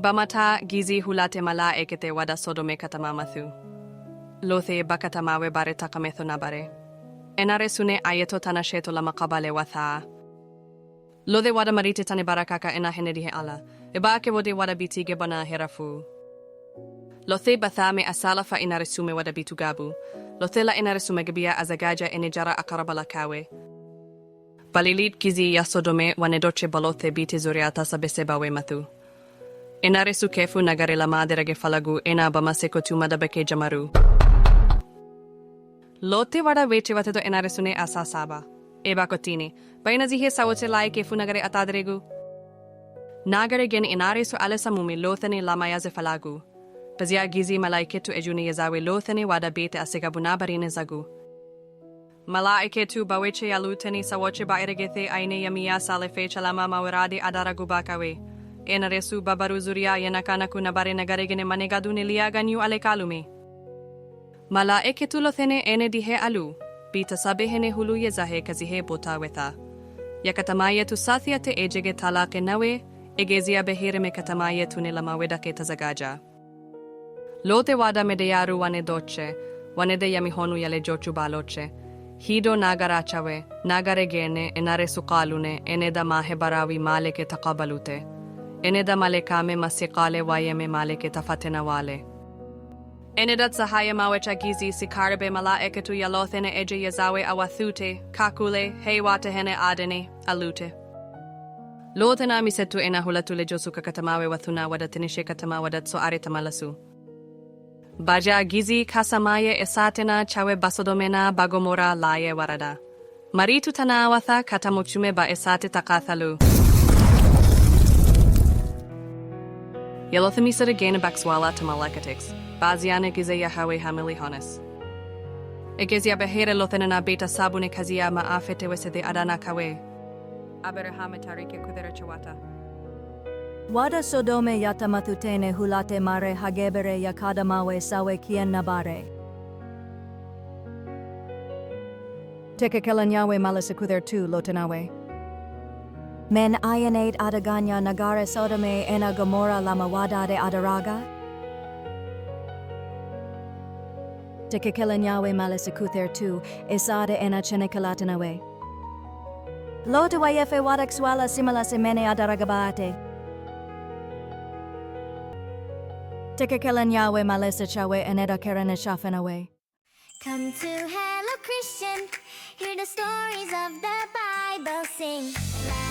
Bamata gizi hulate mala ekete wada sodome katama mathu. Lothe bakatamawe bare takametho nabare. Enare sune ayeto tana sheto la makabale watha. Lode wada marite tane barakaka ena henerihe ala. Eba ke wode wada bitige bana herafu. Lothe bathame asala fa inare sume wada bitugabu. Lothe la inare sume gabia azagaja enejara akarabala kawe. Balilit gizi yasodome wanedoche balothe bite zuriata sabesebawe mathu. ಎನಾರೆ ಸುಖೇಫು ನಗರೆಲ ಮಾದೆರಗೆ ಫಲಗು ಎನಾ ಬಮಸೆಕೊ ಚುಮದ ಬಕೆ ಜಮರು ಲೋತೆ vada ವೇಚೆವತೆ ತೊ ಎನಾರೆ ಸುನೆ ಆಸಾ ಸಾಬ ಏಬಾ ಕೊತ್ತೀನಿ ಬೈನಜಿಹೆ ಸವಚೆ ಲಾಯ ಕೇಫು ನಗರೆ ಅತಾದರೆಗು ನಾಗರೆಗೆನ್ ಎನಾರೆ ಸು ಅಲಸಮುಮಿ ಲೋತನೆ ಲಮಾಯಾಜೆ ಫಲಾಗು ಪಜಿಯಾ ಗಿಜಿ ಮಲಾಯಿಕೆತು ಎಜುನೆ ಯಜಾವೆ ಲೋತನೆ ವಾದ ಬೇತೆ ಅಸೆಗ ಬುನಾಬರೇನೆ ಜಗು malaiketu baweche yaluteni sawoche baeregete aine yamia salefe chalama mauradi adaragubakawe Enaresu babaruzuria yanakanaku nabare nagaregene manegadu neliaganiu alekalume. Mala eketulothene ene dihe alu, pita sabehene hulu yezahe kazihe botawetha. Yakatamaye tu sathiate ejege talake nawe, egezia behire me katamaye tunelamawe ke tazagaja. Lote wada medeyaru wane doce, wanede yamihonu yale jochu baloche. ಹೀಡೋ ನಾಗರಾಚವೆ ನಾಗರೆಗೇನೆ ಎನರೆ ಸುಕಾಲುನೆ ಎನೆದ ಮಾಹೆ ಬರಾವಿ ಮಾಲೆಗೆ ತಕಬಲುತೆ takabalute. Eneda malekame masikale wayeme maleke tafatena wale. Enedat sahaya mawecha gizi sikarabe mala eketu yalothene eje yazawe awathute, kakule, heiwate hene adene, alute. Lothena misetu ena hulatule josuka katamawe wathuna wadatenishe katama wadat so aretamalasu. Baja gizi kasamaye esatena chawe basodomena bagomora laye warada. Maritu tanawatha katamochume ba esate takathalu. Yelothamisa gena bakswala tamalakatix. Baziana gize Yahweh hamili honas. Egezia behere lothenana beta sabune kazia ma afete wesede adana kawe. Aberahame tarike kudera chawata. Wada Sodome yatamathutene hulate mare hagebere yakadamawe sawe kien nabare. Teke kelanyawe malasakuther tu lotanawe. Men ayanate adaganya nagare Sodome ena Gomora lamawada de adaraga. Teke kelanyawe malasakuther tu isade ena chenekalatanawe. Lotawayefe wadakswala simala semene adaragabate. Tekekelen Yahweh malesa chawe eneda kerene shafen. Come to Hello Christian, hear the stories of the Bible, sing.